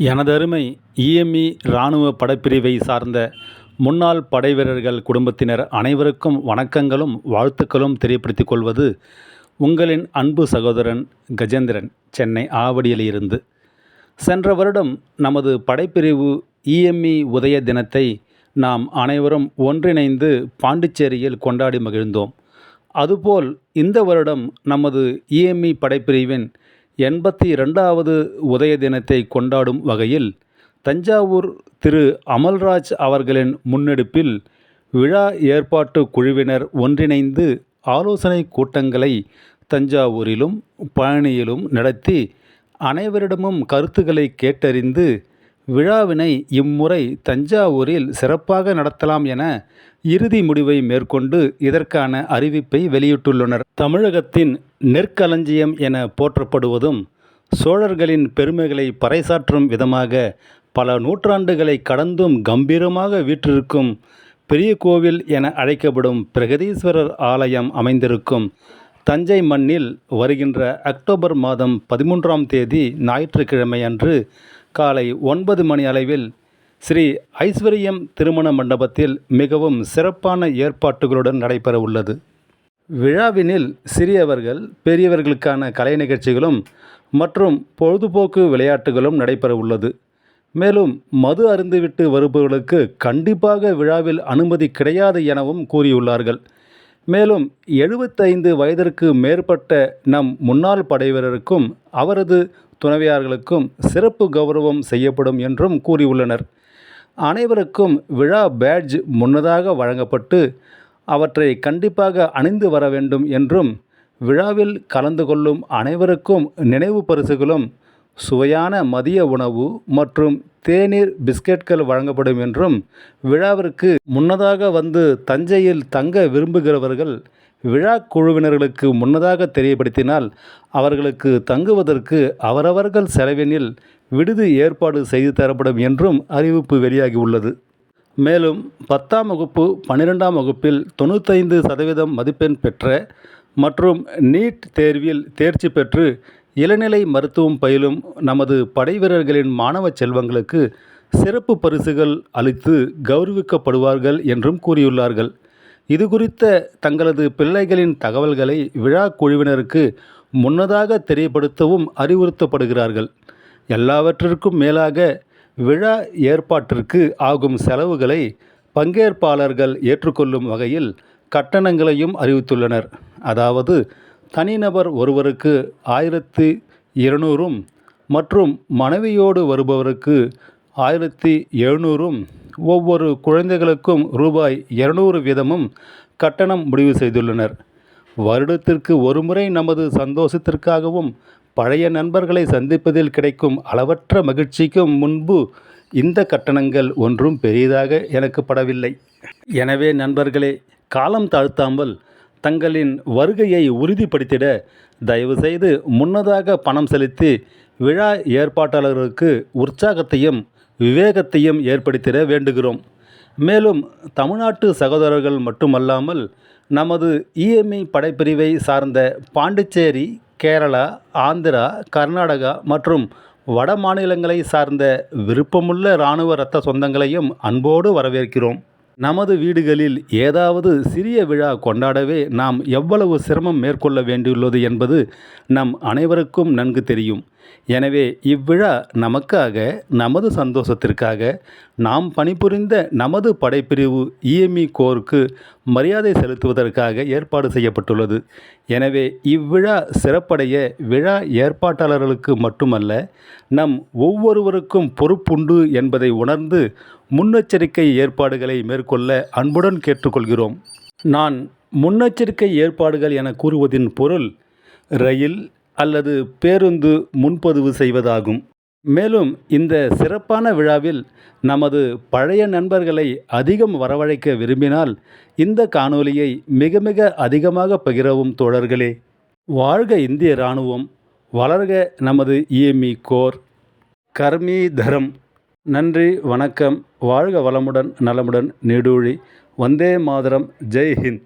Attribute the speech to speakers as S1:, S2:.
S1: எனதருமை இஎம்இ இராணுவ படப்பிரிவை சார்ந்த முன்னாள் படைவீரர்கள் குடும்பத்தினர் அனைவருக்கும் வணக்கங்களும் வாழ்த்துக்களும் தெரியப்படுத்திக் கொள்வது உங்களின் அன்பு சகோதரன் கஜேந்திரன் சென்னை ஆவடியில் இருந்து. சென்ற வருடம் நமது படைப்பிரிவு இஎம்இ உதய தினத்தை நாம் அனைவரும் ஒன்றிணைந்து பாண்டிச்சேரியில் கொண்டாடி மகிழ்ந்தோம். அதுபோல் இந்த வருடம் நமது இஎம்இ படைப்பிரிவின் எண்பத்தி இரண்டாவது உதய தினத்தை கொண்டாடும் வகையில் தஞ்சாவூர் திரு அமல்ராஜ் அவர்களின் முன்னெடுப்பில் விழா ஏற்பாட்டு குழுவினர் ஒன்றிணைந்து ஆலோசனை கூட்டங்களை தஞ்சாவூரிலும் பழனியிலும் நடத்தி அனைவரிடமும் கருத்துக்களை கேட்டறிந்து விழாவினை இம்முறை தஞ்சாவூரில் சிறப்பாக நடத்தலாம் என இறுதி முடிவை மேற்கொண்டு இதற்கான அறிவிப்பை வெளியிட்டுள்ளனர். தமிழகத்தின் நெற்களஞ்சியம் என போற்றப்படுவதும் சோழர்களின் பெருமைகளை பறைசாற்றும் விதமாக பல நூற்றாண்டுகளை கடந்தும் கம்பீரமாக வீற்றிருக்கும் பெரிய கோவில் என அழைக்கப்படும் பிரகதீஸ்வரர் ஆலயம் அமைந்திருக்கும். தஞ்சை மண்ணில் வருகின்ற அக்டோபர் மாதம் பதிமூன்றாம் தேதி ஞாயிற்றுக்கிழமை அன்று காலை ஒன்பது மணி அளவில் ஸ்ரீ ஐஸ்வர்யம் திருமண மண்டபத்தில் மிகவும் சிறப்பான ஏற்பாட்டுகளுடன் நடைபெற உள்ளது. விழாவினில் சிறியவர்கள் பெரியவர்களுக்கான கலை நிகழ்ச்சிகளும் மற்றும் பொழுதுபோக்கு விளையாட்டுகளும் நடைபெற உள்ளது. மேலும் மது அருந்துவிட்டு வருபவர்களுக்கு கண்டிப்பாக விழாவில் அனுமதி கிடையாது எனவும் கூறியுள்ளார்கள். மேலும் எழுபத்தைந்து வயதிற்கு மேற்பட்ட நம் முன்னாள் படைவீரருக்கும் அவரது துணைவியார்களுக்கும் சிறப்பு கௌரவம் செய்யப்படும் என்றும் கூறியுள்ளனர். அனைவருக்கும் விழா பேட்ஜ் முன்னதாக வழங்கப்பட்டு அவற்றை கண்டிப்பாக அணிந்து வர வேண்டும் என்றும் விழாவில் கலந்து கொள்ளும் அனைவருக்கும் நினைவு பரிசுகளும் சுவையான மதிய உணவு மற்றும் தேநீர் பிஸ்கெட்கள் வழங்கப்படும் என்றும் விழாவிற்கு முன்னதாக வந்து தஞ்சையில் தங்க விரும்புகிறவர்கள் விழா குழுவினர்களுக்கு முன்னதாக தெரியப்படுத்தினால் அவர்களுக்கு தங்குவதற்கு அவரவர்கள் செலவினில் விடுதி ஏற்பாடு செய்து தரப்படும் என்றும் அறிவிப்பு வெளியாகியுள்ளது. மேலும் பத்தாம் வகுப்பு பன்னிரெண்டாம் வகுப்பில் தொண்ணூத்தைந்து சதவீதம் மதிப்பெண் பெற்ற மற்றும் நீட் தேர்வில் தேர்ச்சி பெற்று இளநிலை மருத்துவம் பயிலும் நமது படைவீரர்களின் மாணவ செல்வங்களுக்கு சிறப்பு பரிசுகள் அளித்து கௌரவிக்கப்படுவார்கள் என்றும் கூறியுள்ளார்கள். இது குறித்த தங்களது பிள்ளைகளின் தகவல்களை விழா குழுவினருக்கு முன்னதாக தெரியப்படுத்தவும் அறிவுறுத்தப்படுகிறார்கள். எல்லாவற்றிற்கும் மேலாக விழா ஏற்பாட்டிற்கு ஆகும் செலவுகளை பங்கேற்பாளர்கள் ஏற்றுக்கொள்ளும் வகையில் கட்டணங்களையும் அறிவித்துள்ளனர். அதாவது தனிநபர் ஒருவருக்கு ஆயிரத்தி இருநூறும் மற்றும் மனைவியோடு வருபவருக்கு ஆயிரத்தி எழுநூறும் ஒவ்வொரு குழந்தைகளுக்கும் ரூபாய் இருநூறு வீதமும் கட்டணம் முடிவு செய்துள்ளனர். வருடத்திற்கு ஒருமுறை நமது சந்தோஷத்திற்காகவும் பழைய நண்பர்களை சந்திப்பதில் கிடைக்கும் அளவற்ற மகிழ்ச்சிக்கும் முன்பு இந்த கட்டணங்கள் ஒன்றும் பெரியதாக எனக்கு படவில்லை. எனவே நண்பர்களே காலம் தாழ்த்தாமல் தங்களின் வருகையை உறுதிப்படுத்திட தயவுசெய்து முன்னதாக பணம் செலுத்தி விழா ஏற்பாட்டாளர்களுக்கு உற்சாகத்தையும் விவேகத்தையும் ஏற்படுத்திட வேண்டுகிறோம். மேலும் தமிழ்நாட்டு சகோதரர்கள் மட்டுமல்லாமல் நமது இஎம்இ படைப்பிரிவை சார்ந்த பாண்டிச்சேரி கேரளா ஆந்திரா கர்நாடகா மற்றும் வட மாநிலங்களை சார்ந்த விருப்பமுள்ள இராணுவ இரத்த சொந்தங்களையும் அன்போடு வரவேற்கிறோம். நமது வீடுகளில் ஏதாவது சிறிய விழா கொண்டாடவே நாம் எவ்வளவு சிரமம் மேற்கொள்ள வேண்டியுள்ளது என்பது நம் அனைவருக்கும் நன்கு தெரியும். எனவே இவ்விழா நமக்காக நமது சந்தோஷத்திற்காக நாம் பணிபுரிந்த நமது படைப்பிரிவு இஎம்இ கோருக்கு மரியாதை செலுத்துவதற்காக ஏற்பாடு செய்யப்பட்டுள்ளது. எனவே இவ்விழா சிறப்படைய விழா ஏற்பாட்டாளர்களுக்கு மட்டுமல்ல நம் ஒவ்வொருவருக்கும் பொறுப்புண்டு என்பதை உணர்ந்து முன்னெச்சரிக்கை ஏற்பாடுகளை மேற்கொள்ள அன்புடன் கேட்டுக்கொள்கிறோம். நான் முன்னெச்சரிக்கை ஏற்பாடுகள் என கூறுவதின் பொருள் ரயில் அல்லது பேருந்து முன்பதிவு செய்வதாகும். மேலும் இந்த சிறப்பான விழாவில் நமது பழைய நண்பர்களை அதிகம் வரவழைக்க விரும்பினால் இந்த காணொலியை மிக மிக அதிகமாக பகிரவும் தோழர்களே. வாழ்க இந்திய இராணுவம் வளர்க நமது இஎம்இ கோர். கர்மி தரம். நன்றி வணக்கம். வாழ்க வளமுடன் நலமுடன் நெடூழி. வந்தே மாதரம். ஜெய் ஹிந்த்.